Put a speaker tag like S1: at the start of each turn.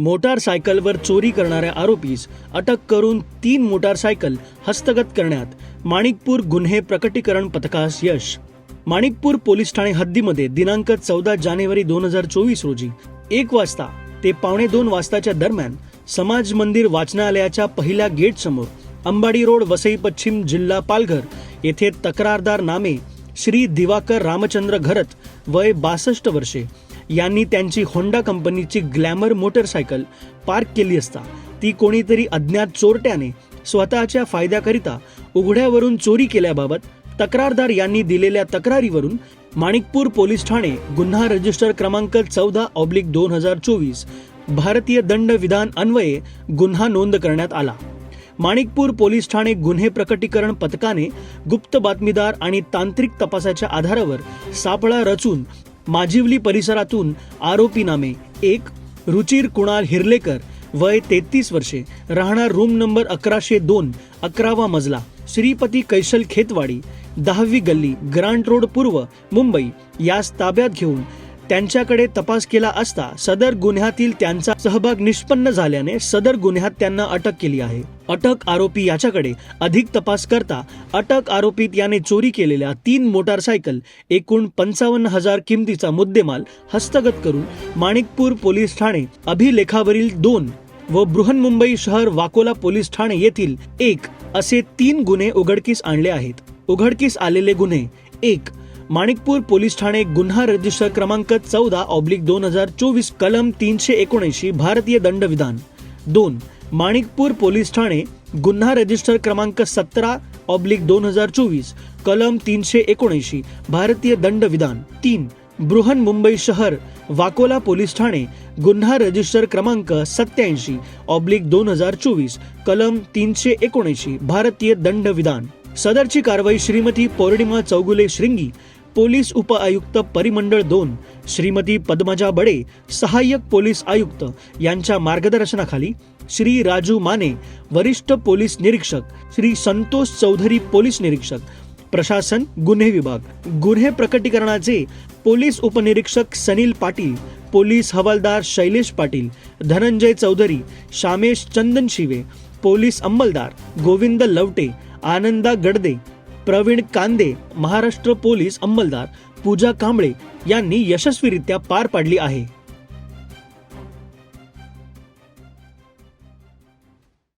S1: मोटारसायकलवर चोरी करणाऱ्या आरोपीस अटक करून तीन मोटारसायकल हस्तगत करण्यात माणिकपूर गुन्हे प्रकटीकरण पथकास यश. माणिकपूर पोलीस ठाणे हद्दीमध्ये दिनांक चौदा जानेवारी दोन हजार चोवीस रोजी एक वाजता ते पावणे दोन वाजताच्या दरम्यान समाज मंदिर वाचनालयाच्या पहिल्या गेट समोर अंबाडी रोड वसई पश्चिम जिल्हा पालघर येथे तक्रारदार नामे श्री दिवाकर रामचंद्र घरत वय बासष्ट वर्षे यांनी त्यांची होंडा कंपनीची ग्लॅमर मोटरसायकल पार्क केली असता ती कोणीतरी अज्ञात चोरट्याने स्वतःच्या फायद्याकरिता उघड्यावरून चोरी केल्याबाबत तक्रारदार यांनी दिलेल्या तक्रारीवरून माणिकपूर पोलीस ठाणे गुन्हा रजिस्टर क्रमांक चौदा ऑब्लिक दोन हजार चोवीस भारतीय दंड विधान अन्वये गुन्हा नोंद करण्यात आला. माणिकपूर पोलीस ठाणे गुन्हे प्रकटीकरण पथकाने गुप्त बातमीदार आणि तांत्रिक तपासाच्या आधारावर सापळा रचून माजिवली परिसरातून आरोपी नामे एक रुचिर कुणाल हिरलेकर वय तेहतीस वर्षे राहणार रूम नंबर अकराशे दोन अकरावा मजला श्रीपती कैशल खेतवाडी दहावी गल्ली ग्रांट रोड पूर्व मुंबई. यास ताब्यात घेऊन त्यांच्याकडे तपास केला असता सदर गुन्ह्यातील त्यांचा सहभाग निष्पन्न झाल्याने सदर गुन्ह्यात त्यांना अटक केली आहे. अटक आरोपी याच्याकडे अधिक तपास करता अटक आरोपीत याने चोरी केलेल्या तीन मोटारसायकल एकूण पंचावन्न हजार किमतीचा मुद्देमाल हस्तगत करून माणिकपूर पोलीस ठाणे अभिलेखावरील दोन व बृहन्मुंबई शहर वाकोला पोलीस ठाणे येथील एक असे तीन गुन्हे उघडकीस आणले आहेत. उघडकीस आलेले गुन्हे एक माणिकपूर पोलीस ठाणे गुन्हा रजिस्टर क्रमांक चौदा ऑब्लिक दोन हजार चोवीस कलम तीनशे एकोणऐंशी भारतीय दंडविधान. दोन माणिकपूर पोलीस ठाणे गुन्हा रजिस्टर क्रमांक सतरा ऑब्लिक दोन हजार चोवीस कलम तीनशे एकोणऐंशी भारतीय दंडविधान तीन बृहन मुंबई शहर वाकोला पोलीस ठाणे गुन्हा रजिस्टर क्रमांक सत्याऐंशी ऑब्लिक दोन हजार चोवीस कलम तीनशे एकोणऐंशी भारतीय दंडविधान. सदरची कारवाई श्रीमती पौर्णिमा चौगुले श्रिंगी पोलीस उपआयुक्त परिमंडळ दोन श्रीमती पद्मजा बडे सहाय्यक पोलीस आयुक्त यांच्या मार्गदर्शनाखाली श्री राजू माने वरिष्ठ पोलीस निरीक्षक श्री संतोष चौधरी पोलीस निरीक्षक प्रशासन गुन्हे विभाग. गुन्हे प्रकटीकरणाचे पोलीस उपनिरीक्षक सनील पाटील पोलीस हवालदार शैलेश पाटील धनंजय चौधरी शामेश चंदन शिवे पोलीस अंमलदार गोविंद लवटे आनंदा गडदे प्रवीण कांदे महाराष्ट्र पोलीस अंमलदार पूजा कांबळे यांनी यशस्वीरित्या पार पाडली आहे.